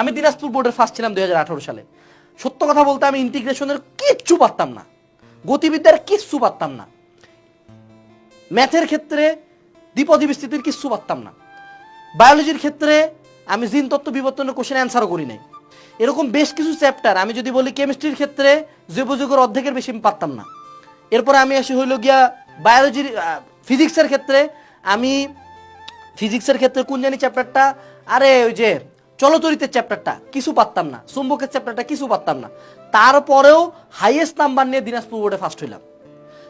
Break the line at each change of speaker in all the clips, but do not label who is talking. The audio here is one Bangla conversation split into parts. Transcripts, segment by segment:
আমি দিনাজপুর বোর্ডের ফার্স্ট ছিলাম দু হাজার আঠারো সালে। সত্য কথা বলতে আমি ইন্টিগ্রেশনের কিচ্ছু পারতাম না। গতিবিদ্যার কিচ্ছু পারতাম না। ম্যাথের ক্ষেত্রে দ্বিপদী বিস্তৃতির কিচ্ছু পারতাম না। বায়োলজির ক্ষেত্রে আমি জিন তত্ত্ব বিবর্তনের কোশ্চেন অ্যান্সারও করি নাই। এরকম বেশ কিছু চ্যাপ্টার আমি যদি বলি কেমিস্ট্রির ক্ষেত্রে জৈব যুগের অর্ধেকের বেশি আমি পারতাম না। এরপরে আমি আসি হইল গিয়া বায়োলজির ফিজিক্সের ক্ষেত্রে আমি ফিজিক্সের ক্ষেত্রে কোন জানি চ্যাপ্টারটা আরে ওই যে চলচরিতের চ্যাপ্টারটা কিছু পারতাম না, চুম্বকের চ্যাপ্টারটা কিছু পারতাম না। তারপরেও হাইয়েস্ট নাম্বার নিয়ে দিনাজপুর বোর্ডে ফার্স্ট হইলাম।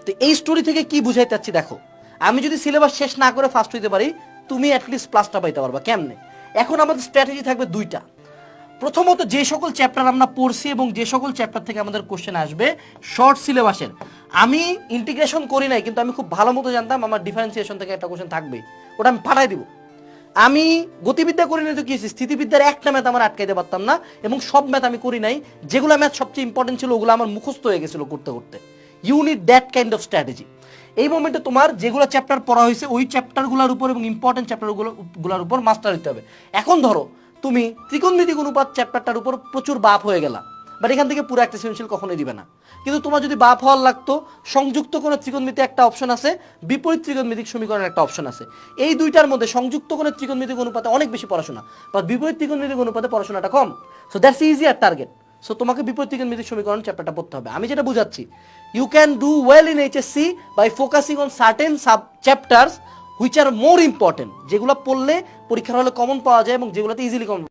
তো এই স্টোরি থেকে কি বুঝাইতে চাচ্ছি দেখো, আমি যদি সিলেবাস শেষ না করে ফার্স্ট হইতে পারি, তুমি অ্যাটলিস্ট প্লাসটা পাইতে পারবা, কেমনে? এখন আমাদের স্ট্র্যাটেজি থাকবে দুইটা। প্রথমত যে সকল চ্যাপ্টার আমরা পড়ছি এবং যে সকল চ্যাপ্টার থেকে আমাদের কোশ্চেন আসবে শর্ট সিলেবাসের আমি ইন্টিগ্রেশন করি নাই, কিন্তু আমি খুব ভালো মতো জানতাম, আমার ডিফারেন্সিয়েশন থেকে একটা কোশ্চেন থাকবে ওটা আমি পাঠাই দিব। আমি গতিবিদ্যা করি নাই তো কি? স্থিতিবিদ্যার একটা ম্যাথ আমার আটকাইতে পারতাম না এবং সব ম্যাথ আমি করি নাই। যেগুলো ম্যাথ সবচেয়ে ইম্পর্টেন্ট ছিল, ওগুলো আমার মুখস্থ হয়ে গেছিল করতে করতে। You need that kind of strategy এই মোমেন্টে তোমার যেগুলো চ্যাপ্টার পড়া হয়েছে, ওই চ্যাপ্টারগুলোর উপর এবং ইম্পর্টেন্ট চ্যাপ্টারগুলো গুলোর উপর মাস্টার হতে হবে। এখন ধরো, তুমি ত্রিকোণমিতিক অনুপাত চ্যাপ্টারটার উপর প্রচুর বাপ হয়ে গেলা। বাট এখান থেকে পুরো একটা সৃজনশীল কখনোই দিবে না। কিন্তু তোমার যদি বাপ হওয়ার লাগতো, সংযুক্ত কোনো ত্রিকোণমিতি একটা অপশন আছে, বিপরীত ত্রিকোণমিতিক সমীকরণের একটা অপশন আছে। এই দুইটার মধ্যে সংযুক্ত কোনো ত্রিকোণমিতিক অনুপাতে অনেক বেশি পড়াশোনা বা বিপরীত ত্রিকোণমিতিক অনুপাতে পড়াশোনাটা কম। সো দ্যাটস ইজি আর টার্গেট সো তোমাকে বিপরীত ত্রিকোণমিতিক সমীকরণ চ্যাপ্টারটা পড়তে হবে। আমি যেটা বুঝাচ্ছি you can do well in HSC by focusing on certain sub chapters which are more important যেগুলো পড়লে পরীক্ষার হলে কমন পাওয়া যায় এবং যেগুলোতে ইজিলি কমন